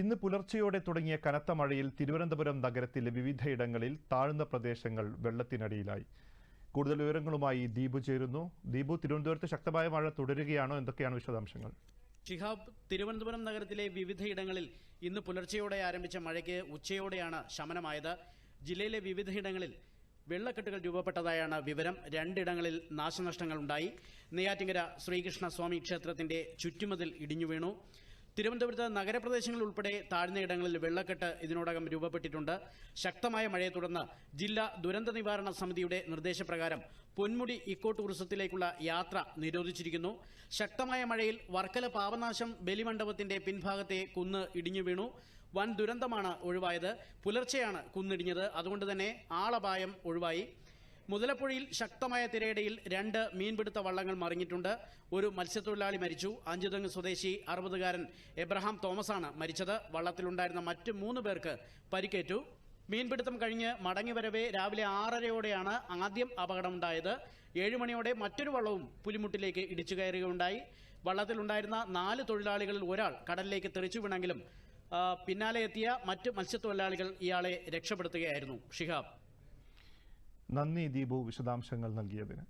ഇന്ന് പുലർച്ചെയോടെ തുടങ്ങിയ കനത്ത മഴയിൽ തിരുവനന്തപുരം നഗരത്തിലെ വിവിധയിടങ്ങളിൽ താഴ്ന്ന പ്രദേശങ്ങൾ വെള്ളത്തിനടിയിലായി. കൂടുതൽ വിവരങ്ങളുമായി ദീപു ചേരുന്നു. ദീപു തിരുവനന്തപുരത്ത് ശക്തമായ മഴ തുടരുകയാണോ? എന്തൊക്കെയാണ് വിശദാംശങ്ങൾ? ഷിഹാബ് തിരുവനന്തപുരം നഗരത്തിലെ വിവിധയിടങ്ങളിൽ ഇന്ന് പുലർച്ചെയോടെ ആരംഭിച്ച മഴയ്ക്ക് ഉച്ചയോടെയാണ് ശമനമായത്. ജില്ലയിലെ വിവിധയിടങ്ങളിൽ വെള്ളക്കെട്ടുകൾ രൂപപ്പെട്ടതായാണ് വിവരം. രണ്ടിടങ്ങളിൽ നാശനഷ്ടങ്ങൾ ഉണ്ടായി നെയ്യാറ്റിങ്കര ശ്രീകൃഷ്ണ സ്വാമി ക്ഷേത്രത്തിന്റെ ചുറ്റുമതിൽ ഇടിഞ്ഞു വീണു തിരുവനന്തപുരത്ത് നഗരപ്രദേശങ്ങൾ ഉൾപ്പെടെ താഴ്ന്നയിടങ്ങളിൽ വെള്ളക്കെട്ട് ഇതിനോടകം രൂപപ്പെട്ടിട്ടുണ്ട്. ശക്തമായ മഴയെ തുടർന്ന് ജില്ലാ ദുരന്ത നിവാരണ സമിതിയുടെ നിർദ്ദേശപ്രകാരം പൊന്മുടി ഇക്കോ ടൂറിസത്തിലേക്കുള്ള യാത്ര നിരോധിച്ചിരിക്കുന്നു. ശക്തമായ മഴയിൽ വർക്കല പാവനാശം ബലിമണ്ഡപത്തിന്റെ പിൻഭാഗത്തെ കുന്ന് ഇടിഞ്ഞു വീണു. വൻ ദുരന്തമാണ് ഒഴിവായത്. പുലർച്ചെയാണ് കുന്നിടിഞ്ഞത്. അതുകൊണ്ട് തന്നെ ആളപായം ഒഴിവായി. മുതലപ്പുഴയിൽ ശക്തമായ തിരയിടയിൽ രണ്ട് മീൻപിടുത്ത വള്ളങ്ങൾ മറിഞ്ഞിട്ടുണ്ട്. ഒരു മത്സ്യത്തൊഴിലാളി മരിച്ചു. അഞ്ചുതെങ്ങ് സ്വദേശി അറുപതുകാരൻ എബ്രഹാം തോമസാണ് മരിച്ചത്. വള്ളത്തിലുണ്ടായിരുന്ന മറ്റ് മൂന്ന് പേർക്ക് പരിക്കേറ്റു. മീൻപിടുത്തം കഴിഞ്ഞ് മടങ്ങിവരവേ രാവിലെ ആറരയോടെയാണ് ആദ്യം അപകടമുണ്ടായത്. ഏഴുമണിയോടെ മറ്റൊരു വള്ളവും പുലിമുട്ടിലേക്ക് ഇടിച്ചു കയറുകയുണ്ടായി. വള്ളത്തിലുണ്ടായിരുന്ന നാല് തൊഴിലാളികളിൽ ഒരാൾ കടലിലേക്ക് തെറിച്ചു വീണെങ്കിലും പിന്നാലെ എത്തിയ മറ്റ് മത്സ്യത്തൊഴിലാളികൾ ഇയാളെ രക്ഷപ്പെടുത്തുകയായിരുന്നു. ഷിഹാബ്. നന്ദി ദീപു വിശദാംശങ്ങൾ നൽകിയതിന്.